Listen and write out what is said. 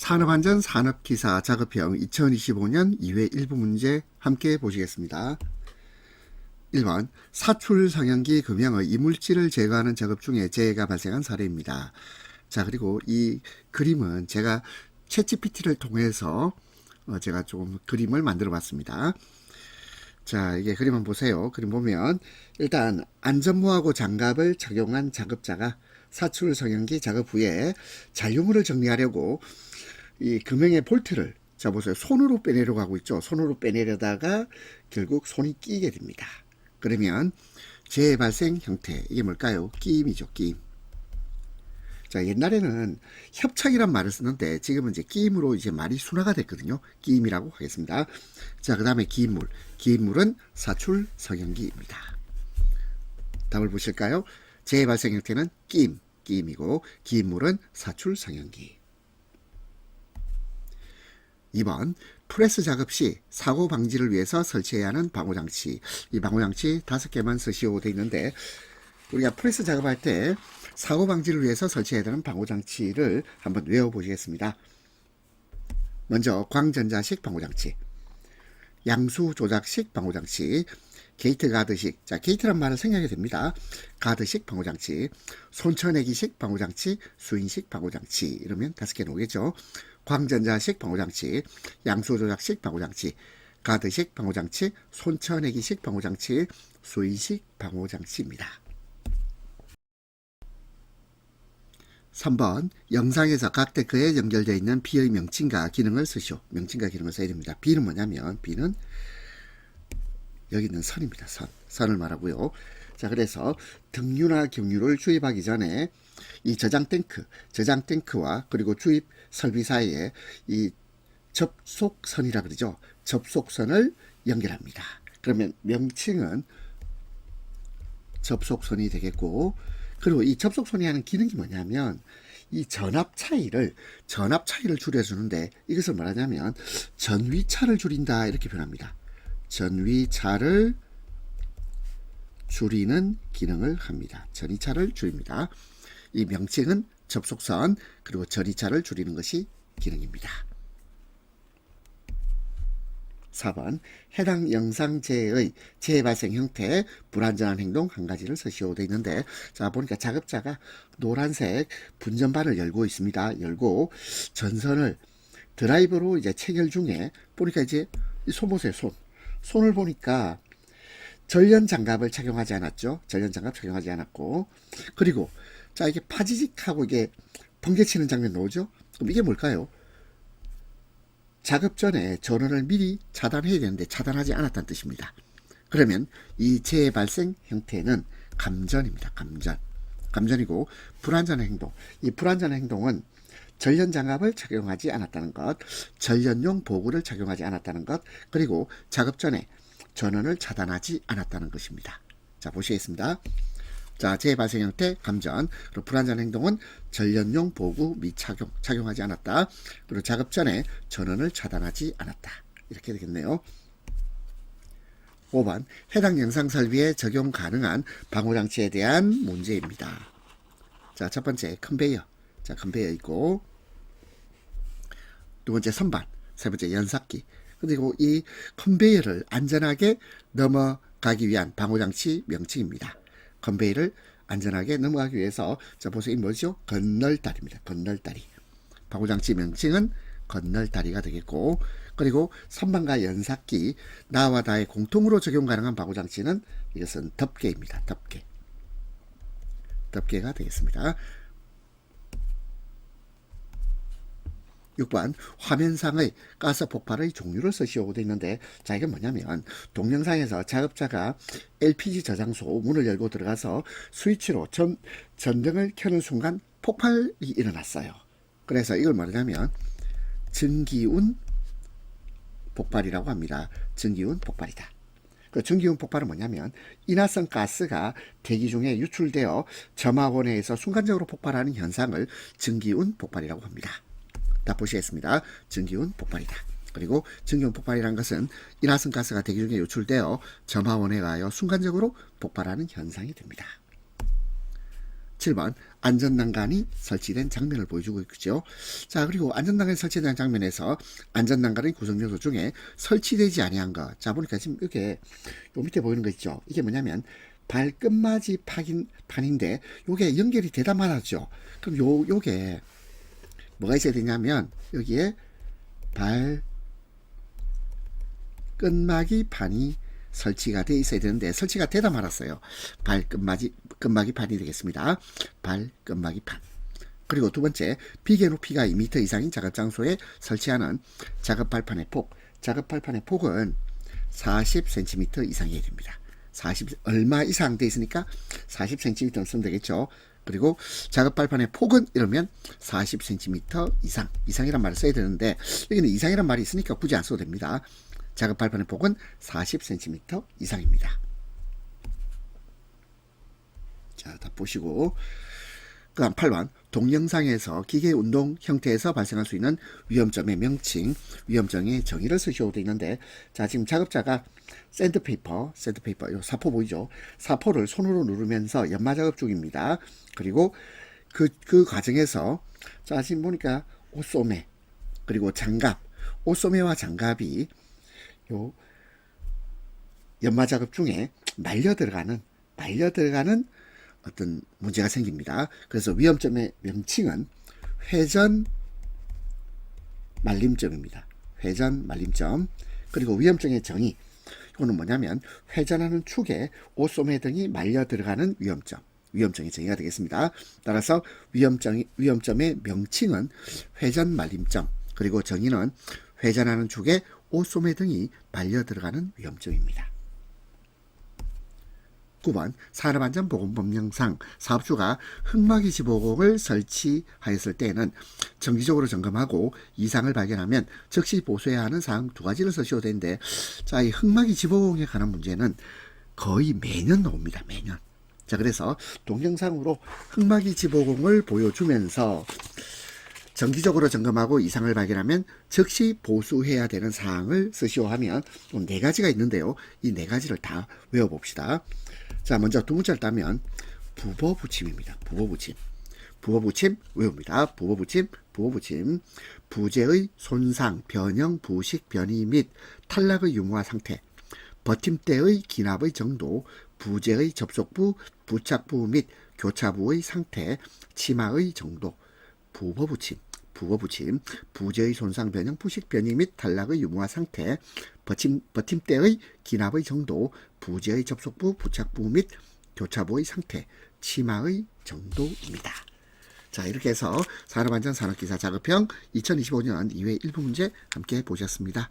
산업안전 산업기사 작업형 2025년 2회 일부 문제 함께 보시겠습니다. 1번 사출 성형기 금형의 이물질을 제거하는 작업 중에 재해가 발생한 사례입니다. 자 그리고 이 그림은 제가 챗GPT를 통해서 어, 제가 좀 그림을 만들어 봤습니다. 자 이게 그림 한번 보세요. 그림 보면 일단 안전모하고 장갑을 착용한 작업자가 사출 성형기 작업 후에 잔류물을 정리하려고 이 금형의 볼트를 자 보세요. 손으로 빼내려고 하고 있죠. 손으로 빼내려다가 결국 손이 끼게 됩니다. 그러면 재해 발생 형태 이게 뭘까요? 끼임이죠. 끼임. 자 옛날에는 협착이란 말을 썼는데 지금은 이제 끼임으로 이제 말이 순화가 됐거든요. 끼임이라고 하겠습니다. 자 그다음에 기인물. 기인물은 사출 성형기입니다. 답을 보실까요? 재해 발생 형태는 끼임, 끼임이고 기인물은 사출 성형기. 2번 프레스 작업 시 사고 방지를 위해서 설치해야 하는 방호장치. 이 방호장치 다섯 개만 쓰시오 돼 있는데 우리가 프레스 작업할 때 사고 방지를 위해서 설치해야 되는 방호장치를 한번 외워보시겠습니다. 먼저 광전자식 방호장치, 양수 조작식 방호장치, 게이트 가드식, 자 게이트란 말을 생략해 됩니다. 가드식 방호장치, 손쳐내기식 방호장치, 수인식 방호장치 이러면 다섯 개 나오겠죠. 광전자식 방호장치, 양수조작식 방호장치, 가드식 방호장치, 손쳐내기식 방호장치, 수인식 방호장치입니다. 3번 영상에서 각 데크에 연결되어 있는 B의 명칭과 기능을 쓰시오. 명칭과 기능을 써야 됩니다. B는 뭐냐면 B는 여기 있는 선입니다. 선. 선을 말하고요. 자, 그래서 등유나 경유를 주입하기 전에 이 저장 탱크, 저장 탱크와 그리고 주입 설비 사이에 이 접속선이라 그러죠. 접속선을 연결합니다. 그러면 명칭은 접속선이 되겠고 그리고 이 접속선이 하는 기능이 뭐냐면 이 전압 차이를 전압 차이를 줄여주는데 이것을 말하자면 전위차를 줄인다 이렇게 표현합니다. 전위차를 줄이는 기능을 합니다. 전위차를 줄입니다. 이 명칭은 접속선 그리고 전위차를 줄이는 것이 기능입니다. 4번 해당 영상재의 재해 발생 형태 불안전한 행동 한 가지를 쓰시오 되어 있는데 자 보니까 작업자가 노란색 분전반을 열고 있습니다. 열고 전선을 드라이버로 이제 체결 중에 보니까 이제 손 보세요 손 손을 보니까 전련 장갑을 착용하지 않았죠. 전련 장갑 착용하지 않았고 그리고 자 이게 파지직하고 이게 번개치는 장면 나오죠. 그럼 이게 뭘까요? 작업 전에 전원을 미리 차단해야 되는데 차단하지 않았다는 뜻입니다. 그러면 이 재해 발생 형태는 감전입니다. 감전. 감전이고 불안전한 행동. 이 불안전한 행동은 전련 장갑을 착용하지 않았다는 것, 전련용 보구를 착용하지 않았다는 것, 그리고 작업 전에 전원을 차단하지 않았다는 것입니다. 자, 보시겠습니다. 자, 재해 발생 형태 감전. 그리고 불안전 행동은 전련용 보구 및 착용, 착용하지 않았다. 그리고 작업 전에 전원을 차단하지 않았다. 이렇게 되겠네요. 5번 해당 영상 설비에 적용 가능한 방호 장치에 대한 문제입니다. 자, 첫 번째 컨베이어. 자, 컨베이어 있고 두 번째 선반, 세 번째 연삭기. 그리고 이 컨베이어를 안전하게 넘어가기 위한 방호 장치 명칭입니다. 컨베이를 안전하게 넘어가기 위해서 자 보세요. 이 뭐죠? 건널다리입니다. 건널다리. 방호장치 명칭은 건널다리가 되겠고 그리고 선반과 연삭기 나와 나의 공통으로 적용 가능한 방호장치는 이것은 덮개입니다. 덮개. 덮개가 되겠습니다. 6번 화면상의 가스 폭발의 종류를 쓰시오 되어 있는데 자 이게 뭐냐면 동영상에서 작업자가 LPG 저장소 문을 열고 들어가서 스위치로 전, 전등을 켜는 순간 폭발이 일어났어요. 그래서 이걸 말하자면 증기운 폭발이라고 합니다. 증기운 폭발이다. 그 증기운 폭발은 뭐냐면 인화성 가스가 대기 중에 유출되어 점화원에서 순간적으로 폭발하는 현상을 증기운 폭발이라고 합니다. 다 보시겠습니다. 증기운 폭발이다. 그리고 증기운 폭발이라는 것은 인화성 가스가 대기 중에 유출되어 점화원에 가하여 순간적으로 폭발하는 현상이 됩니다. 7번 안전난간이 설치된 장면을 보여주고 있죠. 자 그리고 안전난간이 설치된 장면에서 안전난간의 구성 요소 중에 설치되지 아니한 것. 자 보니까 지금 이게 요 밑에 보이는 거 있죠. 이게 뭐냐면 발끝맞이 판인, 판인데 요게 연결이 되다 말았죠. 그럼 요 요게 뭐가 있어야 되냐면 여기에 발 끝막이 판이 설치가 돼 있어야 되는데 설치가 되다 말았어요. 발 끝막이 끝막이 판이 되겠습니다. 발 끝막이 판. 그리고 두 번째 비계 높이가 2m 이상인 작업 장소에 설치하는 작업 발판의 폭. 작업 발판의 폭은 40cm 이상이어야 됩니다. 40 얼마 이상 돼 있으니까 40cm 쓰면 되겠죠. 그리고 작업 발판의 폭은 이러면 40cm 이상 이상이란 말을 써야 되는데 여기는 이상이란 말이 있으니까 굳이 안 써도 됩니다. 작업 발판의 폭은 40cm 이상입니다. 자, 다 보시고 그 다음 8번 동영상에서 기계 운동 형태에서 발생할 수 있는 위험점의 명칭, 위험점의 정의를 쓰셔도 되는데 자 지금 작업자가 샌드페이퍼, 샌드페이퍼 요 사포 보이죠? 사포를 손으로 누르면서 연마 작업 중입니다. 그리고 그, 그 과정에서 자 지금 보니까 옷소매 그리고 장갑, 옷소매와 장갑이 요 연마 작업 중에 말려 들어가는 말려 들어가는 어떤 문제가 생깁니다. 그래서 위험점의 명칭은 회전 말림점입니다. 회전 말림점. 그리고 위험점의 정의. 이거는 뭐냐면 회전하는 축에 옷소매 등이 말려 들어가는 위험점. 위험점의 정의가 되겠습니다. 따라서 위험점 위험점의 명칭은 회전 말림점. 그리고 정의는 회전하는 축에 옷소매 등이 말려 들어가는 위험점입니다. 9번 산업안전보건법령상 사업주가 흙막이 지보공을 설치하였을 때에는 정기적으로 점검하고 이상을 발견하면 즉시 보수해야 하는 사항 두 가지를 쓰셔도 되는데 자, 이 흙막이 지보공에 관한 문제는 거의 매년 나옵니다. 매년. 자, 그래서 동영상으로 흙막이 지보공을 보여주면서 정기적으로 점검하고 이상을 발견하면 즉시 보수해야 되는 사항을 쓰시오 하면 네 가지가 있는데요. 이 네 가지를 다 외워봅시다. 자, 먼저 두 문자를 따면 부버 붙임입니다. 부버 붙임. 부버 붙임 외웁니다. 부버 붙임, 부버 붙임. 부재의 손상, 변형, 부식, 변이 및 탈락의 유무화 상태. 버팀대의 기납의 정도, 부재의 접속부, 부착부 및 교차부의 상태, 치마의 정도. 부버 붙임. 붙임, 부재의 손상 변형, 부식 변이 및 탈락의 유무화 상태, 버팀, 버팀대의 기납의 정도, 부재의 접속부, 부착부 및 교차부의 상태, 치마의 정도입니다. 자, 이렇게 해서 산업안전 산업기사 작업형 2025년 2회 1부 문제 함께 보셨습니다.